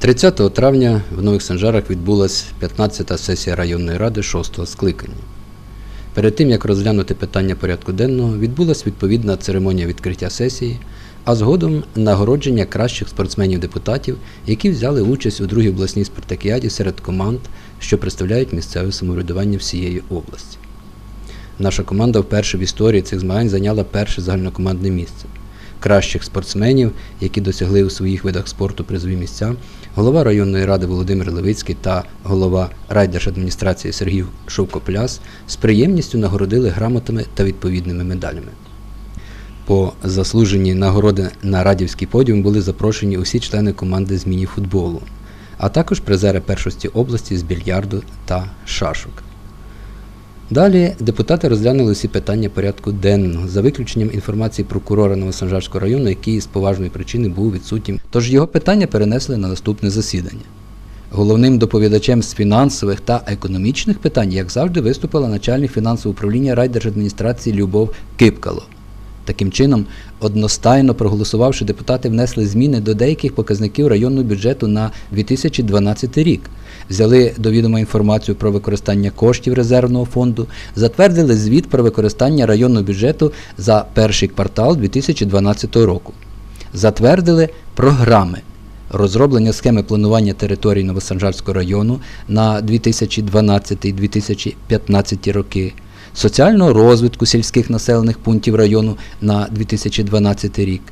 30 травня в Нових Санжарах відбулася 15-та сесія районної ради 6-го скликання. Перед тим, як розглянути питання порядку денного, відбулася відповідна церемонія відкриття сесії, а згодом нагородження кращих спортсменів-депутатів, які взяли участь у другій обласній спартакіаді серед команд, що представляють місцеве самоврядування всієї області. Наша команда вперше в історії цих змагань зайняла перше загальнокомандне місце. Кращих спортсменів, які досягли у своїх видах спорту призові місця, голова районної ради Володимир Левицький та голова райдержадміністрації Сергій Шовкопляс з приємністю нагородили грамотами та відповідними медалями. По заслуженій нагороди на радівський подіум були запрошені усі члени команди з міні-футболу, а також призери першості області з більярду та шашок. Далі депутати розглянули всі питання порядку денного за виключенням інформації прокурора Новосанжарського району, який з поважної причини був відсутнім. Тож його питання перенесли на наступне засідання. Головним доповідачем з фінансових та економічних питань, як завжди, виступила начальник фінансового управління райдержадміністрації Любов Кипкало. Таким чином, одностайно проголосувавши, депутати внесли зміни до деяких показників районного бюджету на 2012 рік, взяли до відома інформацію про використання коштів резервного фонду, затвердили звіт про використання районного бюджету за перший квартал 2012 року, затвердили програми розроблення схеми планування територій Новосанжарського району на 2012-2015 роки, соціального розвитку сільських населених пунктів району на 2012 рік,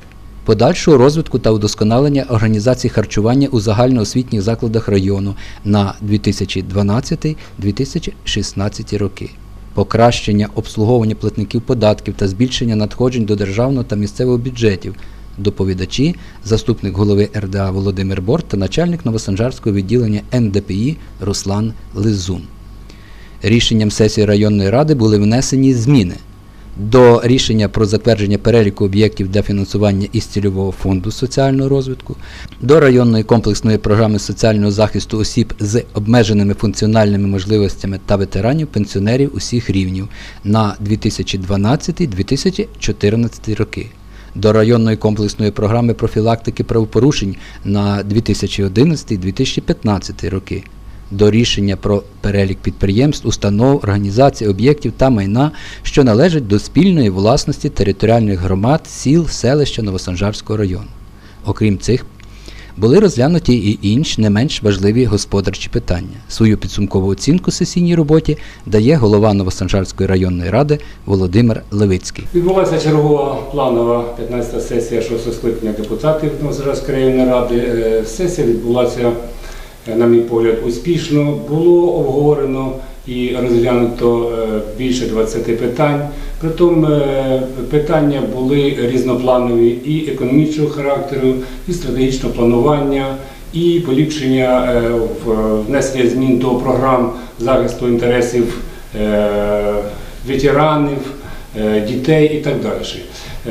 подальшого розвитку та удосконалення організації харчування у загальноосвітніх закладах району на 2012-2016 роки. Покращення обслуговування платників податків та збільшення надходжень до державного та місцевого бюджетів, доповідачі, заступник голови РДА Володимир Борт та начальник Новосанжарського відділення НДПІ Руслан Лизун. Рішенням сесії районної ради були внесені зміни до рішення про затвердження переліку об'єктів для фінансування із цільового фонду соціального розвитку, до районної комплексної програми соціального захисту осіб з обмеженими функціональними можливостями та ветеранів пенсіонерів усіх рівнів на 2012-2014 роки. До районної комплексної програми профілактики правопорушень на 2011-2015 роки, до рішення про перелік підприємств, установ, організацій, об'єктів та майна, що належать до спільної власності територіальних громад, сіл, селища Новосанжарського району. Окрім цих, були розглянуті і інші не менш важливі господарчі питання. Свою підсумкову оцінку сесійній роботі дає голова Новосанжарської районної ради Володимир Левицький. Відбулася чергова планова 15-та сесія 6 скликання депутатів Новозаразької районної ради. Е, Сесія відбулася, на мій погляд, успішно. Було обговорено і розглянуто е, більше 20 питань. Притом е, питання були різнопланові і економічного характеру, і стратегічного планування, і поліпшення е, внесення змін до програм захисту інтересів е, ветеранів, е, дітей і так далі.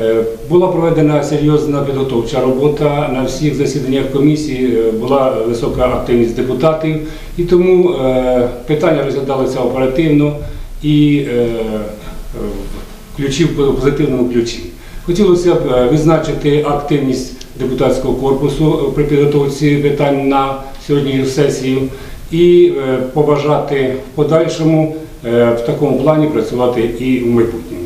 Е, Була проведена серйозна підготовча робота на всіх засіданнях комісії, е, була висока активність депутатів, і тому е, питання розглядалися оперативно і е, в позитивному ключі. Хотілося б е, відзначити активність депутатського корпусу е, при підготовці питань на сьогоднішню сесію і е, побажати в подальшому е, в такому плані працювати і в майбутньому.